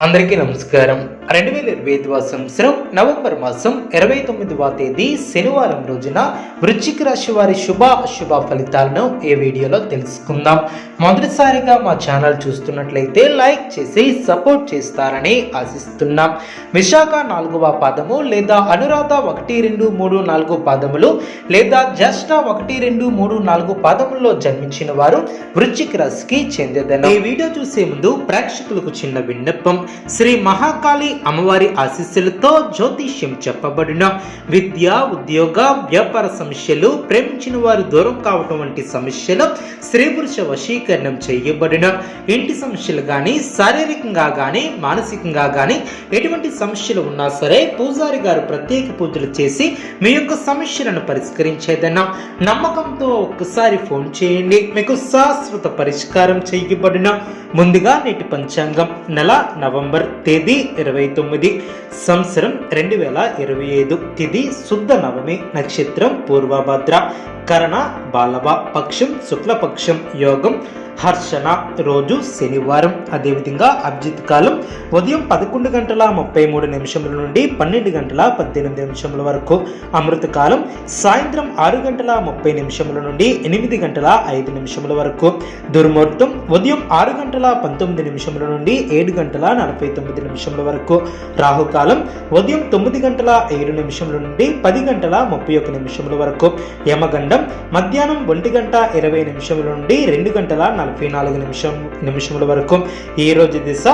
అందరికీ నమస్కారం. రెండు వేల ఇరవై ఐదవ సంవత్సరం నవంబర్ మాసం ఇరవై తొమ్మిదవ తేదీ శనివారం రోజున వృశ్చిక రాశి వారి శుభ అశుభ ఫలితాలను ఈ వీడియోలో తెలుసుకుందాం. మొదటిసారిగా మా ఛానల్ చూస్తున్నట్లయితే లైక్ చేసి సపోర్ట్ చేస్తారని ఆశిస్తున్నాం. విశాఖ నాలుగవ పాదము లేదా అనురాధ ఒకటి రెండు మూడు నాలుగు పాదములు లేదా జ్యేష్ఠ ఒకటి రెండు మూడు నాలుగు పాదముల్లో జన్మించిన వారు వృశ్చిక రాశికి చెందేదను ఈ వీడియో చూసే ముందు ప్రేక్షకులకు చిన్న విన్నపం. శ్రీ మహాకాళి అమ్మవారి ఆశీస్సులతో జ్యోతిష్యం చెప్పబడిన విద్య ఉద్యోగ వ్యాపార సమస్యలు ప్రేమించిన వారు దూరం కావటం వంటి సమస్యలు స్త్రీ పురుష వశీకరణం చేయబడిన ఇంటి సమస్యలు కానీ శారీరకంగా కానీ మానసికంగా కానీ ఎటువంటి సమస్యలు ఉన్నా సరే పూజారి గారు ప్రత్యేక పూజలు చేసి మీ యొక్క సమస్యలను పరిష్కరించేదన్నా నమ్మకంతో ఒక్కసారి ఫోన్ చేయండి. మీకు శాశ్వత పరిష్కారం చేయబడిన ముందుగా నేటి పంచాంగం నెల నవంబర్ తేదీ ఇరవై తొమ్మిది సంవత్సరం రెండు వేల ఇరవై ఐదు. తిది శుద్ధ నవమి నక్షత్రం పూర్వభద్ర. కరణ బాలవ పక్షం శుక్లపక్షం యోగం హర్షణ రోజు శనివారం. అదేవిధంగా అభిజిత్ కాలం ఉదయం పదకొండు గంటల ముప్పై మూడు నిమిషముల నుండి పన్నెండు గంటల పద్దెనిమిది నిమిషముల వరకు. అమృత కాలం సాయంత్రం ఆరు గంటల ముప్పై నిమిషముల నుండి ఎనిమిది గంటల ఐదు నిమిషముల వరకు. దుర్ముహూర్తం ఉదయం ఆరు గంటల పంతొమ్మిది నిమిషముల నుండి ఏడు గంటల నలభై తొమ్మిది నిమిషముల వరకు. రాహుకాలం ఉదయం తొమ్మిది గంటల ఏడు నిమిషముల నుండి పది గంటల ముప్పై ఒక్క నిమిషముల వరకు. యమగండం మధ్యాహ్నం ఒంటి గంట ఇరవై నిమిషముల నుండి రెండు గంటల నలభై నాలుగు నిమిషం నిమిషముల వరకు. ఈ రోజు దిశ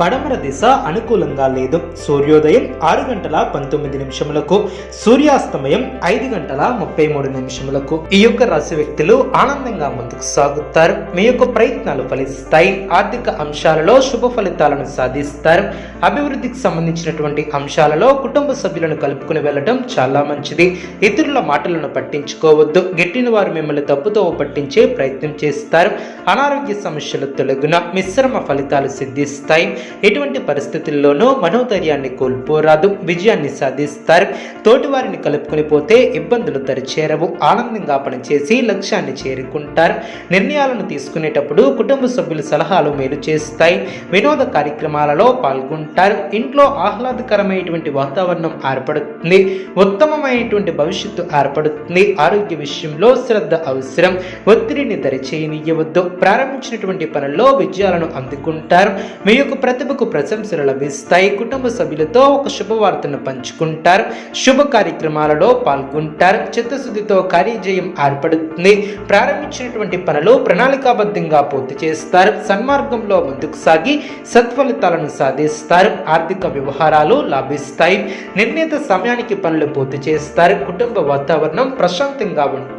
పడమర దిశ అనుకూలంగా లేదు. సూర్యోదయం ఆరు గంటల పంతొమ్మిది నిమిషములకు. సూర్యాస్తమయం ఐదు గంటల ముప్పై మూడు నిమిషములకు. ఈ యొక్క రాశి వ్యక్తులు ఆనందంగా ముందుకు సాగుతారు. మీ యొక్క ప్రయత్నాలు ఫలిస్తాయి. ఆర్థిక అంశాలలో శుభ ఫలితాలను సాధిస్తారు. అభివృద్ధికి సంబంధించినటువంటి అంశాలలో కుటుంబ సభ్యులను కలుపుకుని వెళ్ళడం చాలా మంచిది. ఇతరుల మాటలను పట్టించుకోవద్దు. గిట్టిన వారు మిమ్మల్ని తప్పుతో పట్టించే ప్రయత్నం చేస్తారు. అనారోగ్య సమస్యలు తొలగున మిశ్రమ ఫలితాలు సిద్ధిస్తాయి. ఎటువంటి పరిస్థితుల్లోనూ మనోధైర్యాన్ని కోల్పోరాదు. విజయాన్ని సాధిస్తారు. తోటి వారిని కలుపుకొని పోతే ఇబ్బందులు తరిచేరవు. ఆనందంగా పనిచేసి లక్ష్యాన్ని చేరుకుంటారు. నిర్ణయాలను తీసుకునేటప్పుడు కుటుంబ సభ్యుల సలహాలు మేలు చేస్తాయి. వినోద కార్యక్రమాలలో పాల్గొంటారు. ఇంట్లో ఆహ్లాదకరమైనటువంటి వాతావరణం ఏర్పడుతుంది. ఉత్తమమైనటువంటి భవిష్యత్తు ఏర్పడుతుంది. ఆరోగ్య విషయం విషయంలో శ్రద్ధ అవసరం. ఒత్తిడిని దరిచేయనియవద్దు. ప్రారంభించినటువంటి పనుల్లో విజయాలను అందుకుంటారు. మీ యొక్క ప్రతిభకు ప్రశంసలు లభిస్తాయి. కుటుంబ సభ్యులతో ఒక శుభవార్తను పంచుకుంటారు. శుభ కార్యక్రమాలలో పాల్గొంటారు. చిత్తశుద్ధితో కార్యజయం ఏర్పడుతుంది. ప్రారంభించినటువంటి పనులు ప్రణాళికాబద్ధంగా పూర్తి చేస్తారు. సన్మార్గంలో ముందుకు సాగి సత్ఫలితాలను సాధిస్తారు. ఆర్థిక వ్యవహారాలు లాభిస్తాయి. నిర్ణీత సమయానికి పనులు పూర్తి చేస్తారు. కుటుంబ వాతావరణం ప్రశాంతంగా ఉంటుంది.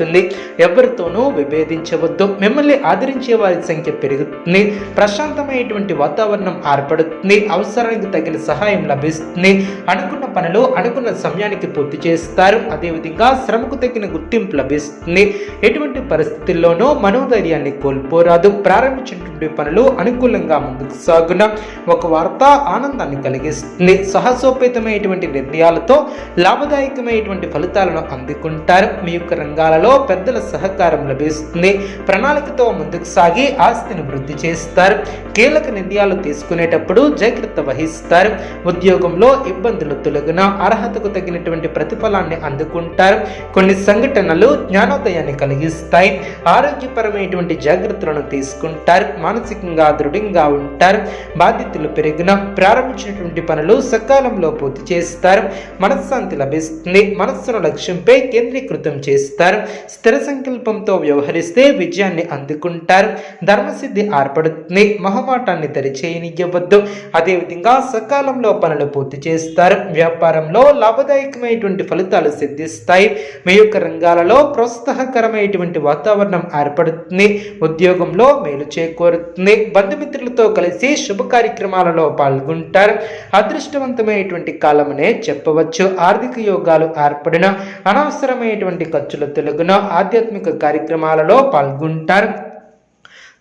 ఎవరితోనూ విభేదించవద్దు. మిమ్మల్ని ఆదరించే వారి సంఖ్య పెరుగుతుంది. ప్రశాంతమైనటువంటి వాతావరణం ఏర్పడుతుంది. అవసరానికి తగిన సహాయం లభిస్తుంది. అనుకున్న పనులు అనుకున్న సమయానికి పూర్తి చేస్తారు. అదేవిధంగా శ్రమకు తగిన గుర్తింపు లభిస్తుంది. ఎటువంటి పరిస్థితుల్లోనూ మనోధైర్యాన్ని కోల్పోరాదు. ప్రారంభించినటువంటి పనులు అనుకూలంగా ముందుకు సాగున ఒక వార్త ఆనందాన్ని కలిగిస్తుంది. సాహసోపేతమైనటువంటి నిర్ణయాలతో లాభదాయకమైనటువంటి ఫలితాలను అందుకుంటారు. మీ యొక్క రంగాలలో పెద్దల సహకారం లభిస్తుంది. ప్రణాళికతో ముందుకు సాగి ఆస్తిని వృద్ధి చేస్తారు. కీలక నిర్ణయాలు తీసుకునేటప్పుడు జాగ్రత్త వహిస్తారు. ఉద్యోగంలో ఇబ్బందులు తొలగిన అర్హతకు తగినటువంటి ప్రతిఫలాన్ని అందుకుంటారు. కొన్ని సంఘటనలు జ్ఞానోదయాన్ని కలిగిస్తాయి. ఆరోగ్యపరమైనటువంటి జాగ్రత్తలను తీసుకుంటారు. మానసికంగా దృఢంగా ఉంటారు. బాధ్యతలు పెరిగిన ప్రారంభించినటువంటి పనులు సకాలంలో పూర్తి చేస్తారు. మనశ్శాంతి లభిస్తుంది. మనస్సును లక్ష్యంపై కేంద్రీకృతం చేస్తారు. స్థిర సంకల్పంతో వ్యవహరిస్తే విజయాన్ని అందుకుంటారు. ధర్మసిద్ధి ఏర్పడుతుంది. మొహమాటాన్ని దరిచేయనివ్వద్దు అదేవిధంగా సకాలంలో పనులు పూర్తి చేస్తారు. వ్యాపారంలో లాభదాయకమైనటువంటి ఫలితాలు సిద్ధిస్తాయి. మీ యొక్క రంగాలలో ప్రోత్సాహకరమైనటువంటి వాతావరణం ఏర్పడుతుంది. ఉద్యోగంలో మేలు చేకూరుతుంది. బంధుమిత్రులతో కలిసి శుభ కార్యక్రమాలలో పాల్గొంటారు. అదృష్టవంతమైనటువంటి కాలమనే చెప్పవచ్చు. ఆర్థిక యోగాలు ఏర్పడిన అనవసరమైనటువంటి ఖర్చులు తొలగున ఆధ్యాత్మిక కార్యక్రమాలలో పాల్గొంటారు.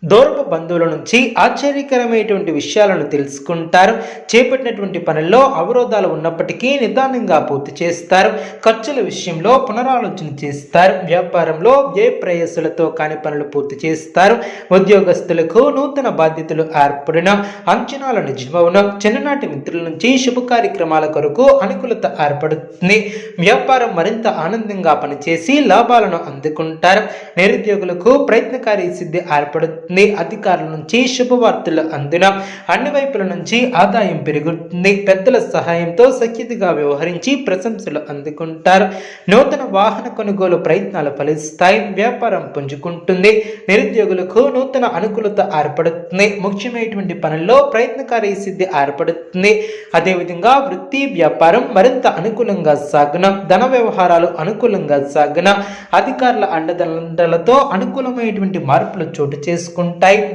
దూరపు బంధువుల నుంచి ఆశ్చర్యకరమైనటువంటి విషయాలను తెలుసుకుంటారు. చేపట్టినటువంటి పనుల్లో అవరోధాలు ఉన్నప్పటికీ నిదానంగా పూర్తి చేస్తారు. ఖర్చుల విషయంలో పునరాలోచన చేస్తారు. వ్యాపారంలో ఏ ప్రయాసాలతో కాని పనులు పూర్తి చేస్తారు. ఉద్యోగస్తులకు నూతన బాధ్యతలు ఏర్పడిన అంచనాల నిజమవున చిన్ననాటి మిత్రుల నుంచి శుభ కార్యక్రమాల కొరకు అనుకూలత ఏర్పడుతుంది. వ్యాపారం మరింత ఆనందంగా పనిచేసి లాభాలను అందుకుంటారు. నిరుద్యోగులకు ప్రయత్నకారి సిద్ధి ఏర్పడుతుంది. అధికారుల నుంచి శుభవార్తలు అందిన. అన్ని వైపుల నుంచి ఆదాయం పెరుగుతుంది. పెద్దల సహాయంతో సఖ్యతగా వ్యవహరించి ప్రశంసలు అందుకుంటారు. నూతన వాహన కొనుగోలు ప్రయత్నాలు ఫలిస్తాయి. వ్యాపారం పుంజుకుంటుంది. నిరుద్యోగులకు నూతన అనుకూలత ఏర్పడుతుంది. ముఖ్యమైనటువంటి పనుల్లో ప్రయత్నకారి సిద్ధి ఏర్పడుతుంది. అదేవిధంగా వృత్తి వ్యాపారం మరింత అనుకూలంగా సాగున. ధన వ్యవహారాలు అనుకూలంగా సాగున. అధికారుల అండదండలతో అనుకూలమైనటువంటి మార్పులు చోటు చేసుకుంటాయి.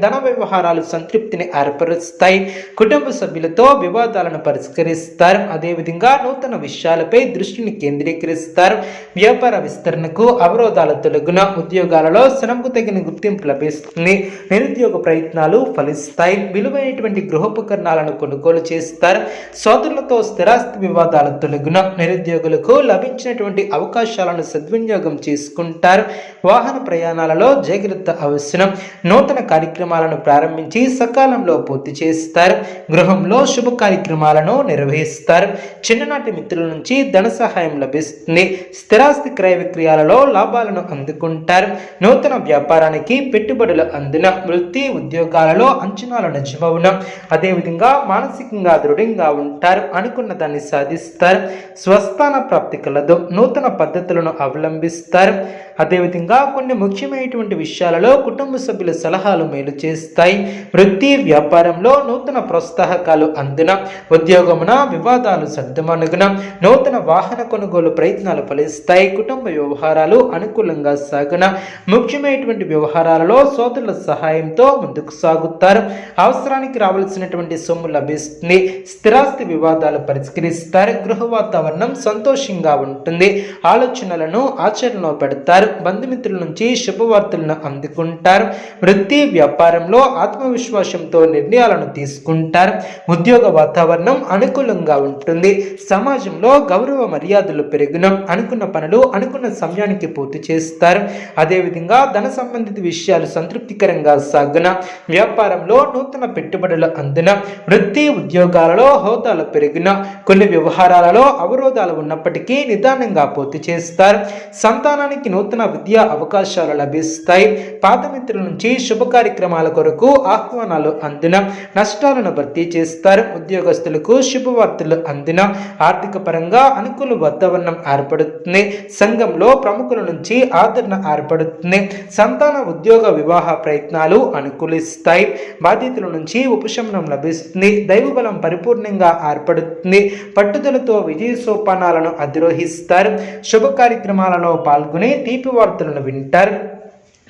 ధన వ్యవహారాలు సంతృప్తిని ఏర్పరుస్తాయి. కుటుంబ సభ్యులతో వివాదాలను పరిష్కరిస్తారు. అదేవిధంగా నూతన విషయాలపై దృష్టిని కేంద్రీకరిస్తారు. వ్యాపార విస్తరణకు అవరోధాల తొలగున ఉద్యోగాలలో శ్రమకు తగిన గుర్తింపు లభిస్తుంది. నిరుద్యోగ ప్రయత్నాలు ఫలిస్తాయి. విలువైనటువంటి గృహోపకరణాలను కొనుగోలు చేస్తారు. సోదరులతో స్థిరాస్తి వివాదాల తొలగున నిరుద్యోగులకు లభించినటువంటి అవకాశాలను సద్వినియోగం చేసుకుంటారు. వాహన ప్రయాణాలలో జాగ్రత్త అవసరం. నూతన కార్యక్రమాలను ప్రారంభించి సకాలంలో పూర్తి చేస్తారు. గృహంలో శుభ కార్యక్రమాలను నిర్వహిస్తారు. చిన్ననాటి మిత్రుల నుంచి ధన సహాయం లభిస్తుంది. స్థిరాస్తి క్రయ విక్రయాలలో లాభాలను అందుకుంటారు. నూతన వ్యాపారానికి పెట్టుబడులు అందిన వృత్తి ఉద్యోగాలలో అంచనాలు నిజమవున. అదేవిధంగా మానసికంగా దృఢంగా ఉంటారు. అనుకున్న దాన్ని సాధిస్తారు. స్వస్థాన ప్రాప్తి కలదు. నూతన పద్ధతులను అవలంబిస్తారు. అదేవిధంగా కొన్ని ముఖ్యమైనటువంటి విషయాలలో కుటుంబ సభ్యుల సలహాలు మేలు చేస్తాయి. వృత్తి వ్యాపారంలో నూతన ప్రోత్సాహకాలు అందిన ఉద్యోగమున వివాదాలు సర్దుమనుగున నూతన వాహన కొనుగోలు ప్రయత్నాలు ఫలిస్తాయి. కుటుంబ వ్యవహారాలు అనుకూలంగా సాగున ముఖ్యమైనటువంటి వ్యవహారాలలో సోదరుల సహాయంతో ముందుకు సాగుతారు. అవసరానికి రావాల్సినటువంటి సొమ్ము లభిస్తుంది. స్థిరాస్తి వివాదాలు పరిష్కరిస్తారు. గృహ వాతావరణం సంతోషంగా ఉంటుంది. ఆలోచనలను ఆచరణలో పెడతారు. బంధుమిత్రుల నుంచి శుభవార్తలను అందుకుంటారు. వృత్తి ప్రతి వ్యాపారంలో ఆత్మవిశ్వాసంతో నిర్ణయాలను తీసుకుంటారు. ఉద్యోగ వాతావరణం అనుకూలంగా ఉంటుంది. సమాజంలో గౌరవ మర్యాదలు పెరిగిన అనుకున్న పనులు అనుకున్న సమయానికి పూర్తి చేస్తారు. అదేవిధంగా ధన సంబంధిత విషయాలు సంతృప్తికరంగా సాగున వ్యాపారంలో నూతన పెట్టుబడులు అందిన వృత్తి ఉద్యోగాలలో హోదాలు పెరిగిన కొన్ని వ్యవహారాలలో అవరోధాలు ఉన్నప్పటికీ నిదానంగా పూర్తి చేస్తారు. సంతానానికి నూతన విద్యా అవకాశాలు లభిస్తాయి. పాత మిత్రుల నుంచి శుభ శుభ కార్యక్రమాల కొరకు ఆహ్వానాలు అందిన నష్టాలను భర్తీ చేస్తారు. ఉద్యోగస్తులకు శుభవార్తలు అందిన ఆర్థిక పరంగా అనుకూల వాతావరణం ఏర్పడుతుంది. సంఘంలో ప్రముఖుల నుంచి ఆదరణ ఏర్పడుతుంది. సంతాన ఉద్యోగ వివాహ ప్రయత్నాలు అనుకూలిస్తాయి. బాధ్యతల నుంచి ఉపశమనం లభిస్తుంది. దైవబలం పరిపూర్ణంగా ఏర్పడుతుంది. పట్టుదలతో విజయ సోపానాలను అధిరోహిస్తారు. శుభ కార్యక్రమాలలో పాల్గొని తీపి వార్తలను వింటారు.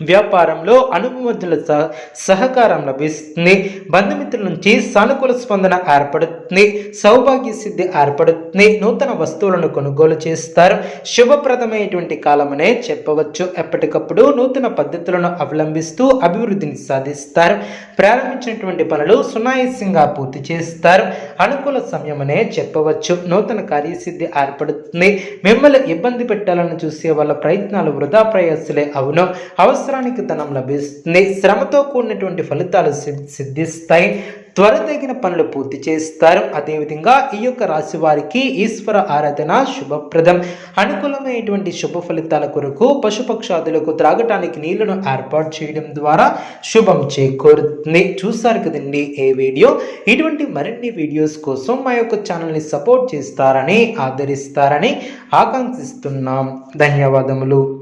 వ్యాపారంలో అనుభవజ్ఞుల సహ సహకారం లభిస్తుంది. బంధుమిత్రుల నుంచి సానుకూల స్పందన ఏర్పడుతుంది. సౌభాగ్య సిద్ధి ఏర్పడుతుంది. నూతన వస్తువులను కొనుగోలు చేస్తారు. శుభప్రదమైనటువంటి కాలమనే చెప్పవచ్చు. ఎప్పటికప్పుడు నూతన పద్ధతులను అవలంబిస్తూ అభివృద్ధిని సాధిస్తారు. ప్రారంభించినటువంటి పనులు సునాయాసంగా పూర్తి చేస్తారు. అనుకూల సమయమనే చెప్పవచ్చు. నూతన కార్యసిద్ధి ఏర్పడుతుంది. మిమ్మల్ని ఇబ్బంది పెట్టాలని చూసే వాళ్ళ ప్రయత్నాలు వృధా ప్రయాసలే అవును. అవసరం అవసరానికి ధనం లభిస్తుంది. శ్రమతో కూడినటువంటి ఫలితాలు సిద్ధిస్తాయి. త్వరదగిన పనులు పూర్తి చేస్తారు. అదేవిధంగా ఈ యొక్క రాశి వారికి ఈశ్వర ఆరాధన శుభప్రదం. అనుకూలమైనటువంటి శుభ ఫలితాల కొరకు పశుపక్షాదులకు త్రాగటానికి నీళ్ళను ఏర్పాటు చేయడం ద్వారా శుభం చేకూరుతుంది. చూస్తారు కదండి ఏ వీడియో? ఇటువంటి మరిన్ని వీడియోస్ కోసం మా యొక్క ఛానల్ని సపోర్ట్ చేస్తారని ఆదరిస్తారని ఆకాంక్షిస్తున్నాం. ధన్యవాదములు.